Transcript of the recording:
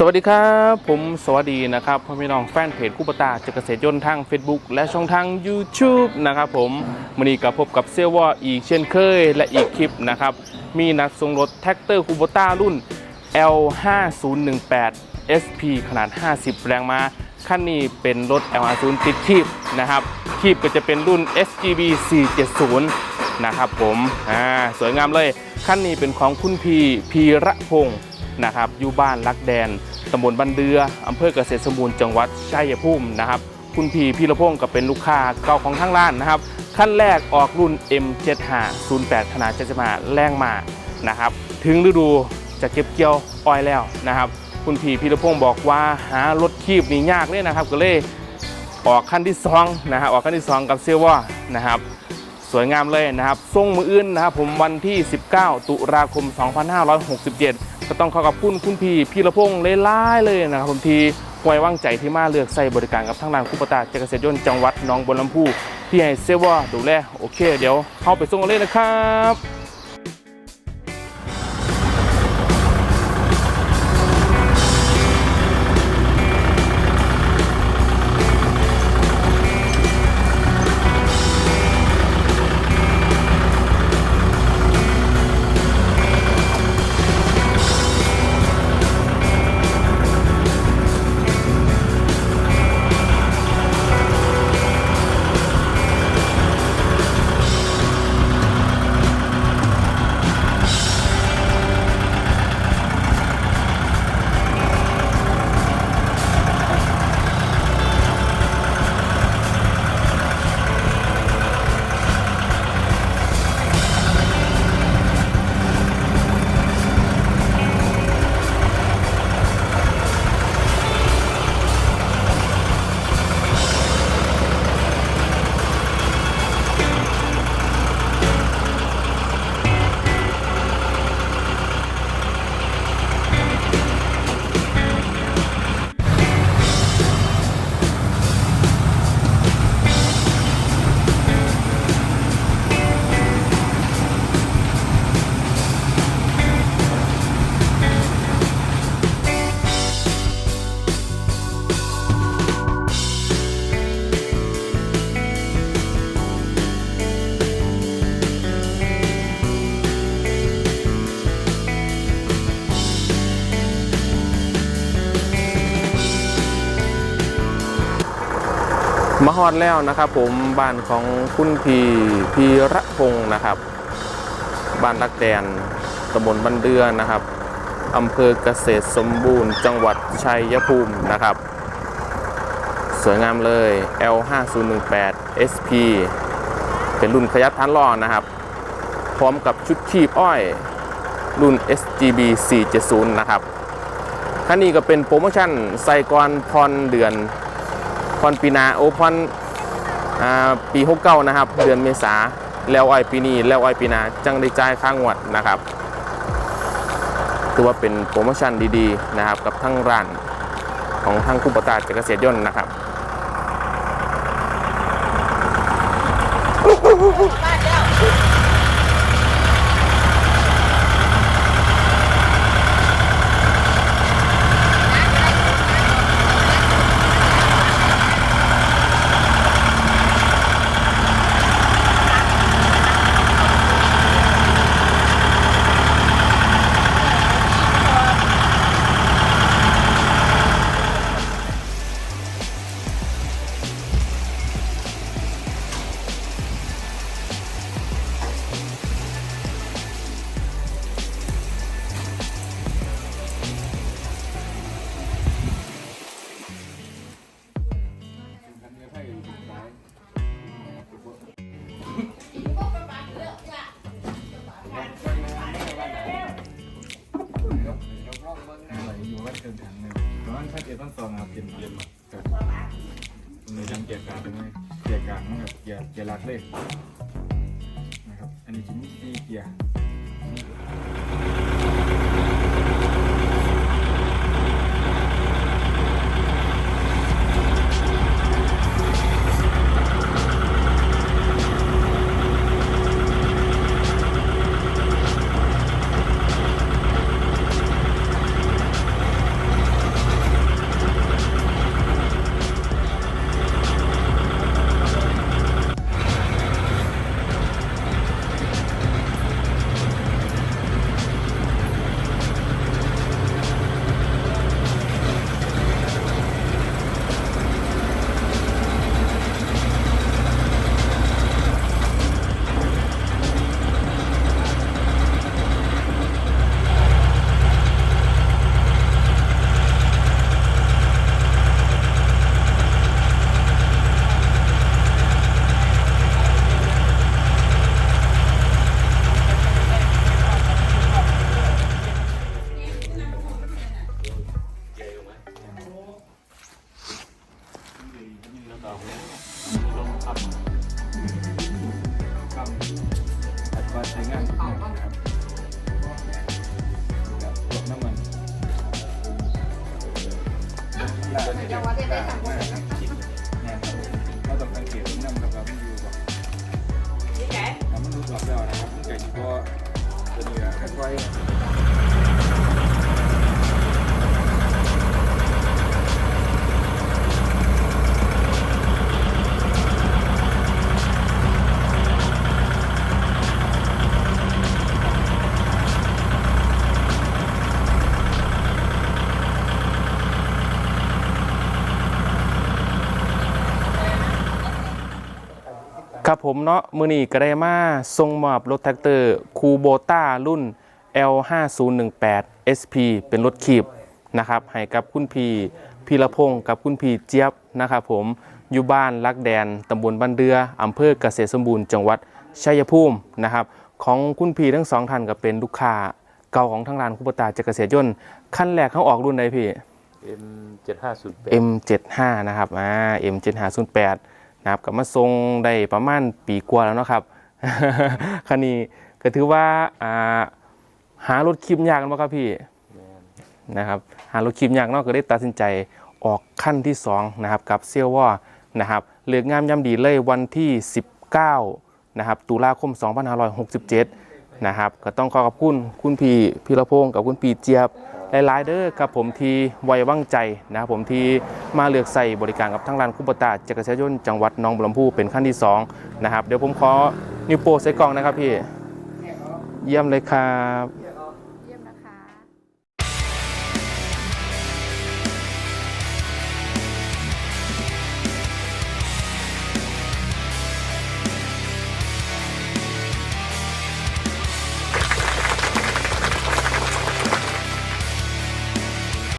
สวัสดีครับ ผมสวัสดีนะครับพ่อพี่น้องแฟนเพจคู่ปตาจากเกษตรยนต์ทาง Facebook และช่องทาง YouTube นะครับผมวันนี้กับพบกับเซลว่าอีกเช่นเคยและอีกคลิปนะครับ มีนัดส่งรถแท็กเตอร์คูโบต้ารุ่น L5018 SP ขนาด 50 แรงม้าคันนี้เป็นรถ L50 ติดคีบนะครับคีบก็จะเป็นรุ่น SGB 470 นะครับผมอ่าสวยงามเลยคันนี้เป็นของคุณพีพีระพงศ์ นะครับอยู่บ้านลักแดนตำบลบันเดืออำเภอเกษตรสมบูรณ์จังหวัดชัยภูมินะครับคุณพีพีระพงศ์ก็เป็นลูกค้าเก่าของทางร้านนะครับขั้นแรกออกรุ่น M7508 ขนาด75แรงมานะครับถึงฤดูจะเก็บเกี่ยวอ้อยแล้วนะครับคุณพีพีระพงศ์บอกว่าหารถคีบนี่ยากเลยนะครับ ก็เลยออกขั้นที่สองนะฮะออกขั้นที่สองกับเซลว่านะครับสวยงามเลยนะครับส่งมืออื่นนะครับผมวันที่ 19 ตุลาคม 2567 ก็ต้องขอขอบคุณคุณพี่พี่ละพงษ์เล่ายเลยนะครับผมที่ไว้วางใจที่มาเลือกใส่บริการกับทางร้านคุปตาจกเกษตรยนต์จังหวัดหนองบัวลำพูที่ให้เซว่าดูแลโอเค เดี๋ยวเข้าไปส่งกันเลยนะครับ มาฮอดแล้วนะครับผมบ้านของคุณพีพีระพงศ์นะครับ บ้านรักแดนตำบลบันเดือนะครับอำเภอเกษตรสมบูรณ์ จังหวัดชัยภูมินะครับ สวยงามเลย L5018 SP เป็นรุ่นขยับทันล้อนะครับ พร้อมกับชุดคีบอ้อย รุ่น SGB 470 นะครับคันนี้ก็เป็นโปรโมชั่นใส่ก่อนพรเดือน พรปีนาโอพรอ่าปี69นะครับ เดือนเมษาแล้วอ้อยปีนี้แล้วอ้อยปีนาจังได้จ่ายค่างวดนะครับถือว่าเป็นโปรโมชั่นดีๆนะครับ กับทั้งร้านของทั้งคู่ปตาจากเกษตรยนต์นะครับ ว่าถ้าเกียร์ต้นซองครับเปลี่ยนเปลี่ยนมาครับในทางเกียร์กลางใช่ไหมเกียร์กลางมันกับเกียร์เกียร์หลักเลยนะครับ อันนี้ชิ้นที่เกียร์ เป่าก็ครับแบน้ำมันเดี๋ยวาจะได้ทำองไานะนะครับเราต้องสังเกตน้ำกับเราไม่อยู่แบบนี่แกน้ำมันรู้ลับแล้วนะครับมันเกิดเฉพาะตัวนี้ค่อย ครับผมเนาะมือนี้ก็ได้มาส่งมอบรถแท็กเตอร์คูโบต้ารุ่น L5018 SP เป็นรถขีบนะครับให้กับคุณพีพีรพงศ์กับคุณพีเจี๊ยบนะครับผมอยู่บ้านลักแดนตำบลบ้านเดืออำเภอเกษตรสมบูรณ์จังหวัดชัยภูมินะครับของคุณพีทั้งสองท่านก็เป็นลูกค้าเก่าของทางร้านคุปตาจักเกษตรยนต์ขั้นแรกเขาออกรุ่นใดพี่ M เจ็ดห้าศูนย์แปด M75 นะครับอ่า M7508 นะครับกับมาทรงได้ประมาณปีกว่าแล้วนะครับคันนี้ก็ถือว่าอ่าหารถคลิปยากนะครับพี่นะครับหารถคลิปยากเนาะก็ได้ตัดสินใจออกขั้นที่2นะครับกับเซียวว่านะครับเลือกงามย่ำดีเลยวันที่ 19นะครับตุลาคม 2567 นะครับก็ต้องขอขอบคุณคุณพี่พีรพงศ์กับคุณพี่เจี๊ยบหลายๆเด้อครับผมที่ไว้วางใจนะครับผมที่มาเลือกใส่บริการกับทั้งร้านคุปตาจักรยานยนต์จังหวัดหนองบัวลำพูเป็นขั้นที่2นะครับเดี๋ยวผมขอนิวโปรใส่กล่องนะครับพี่เยี่ยมเลยครับ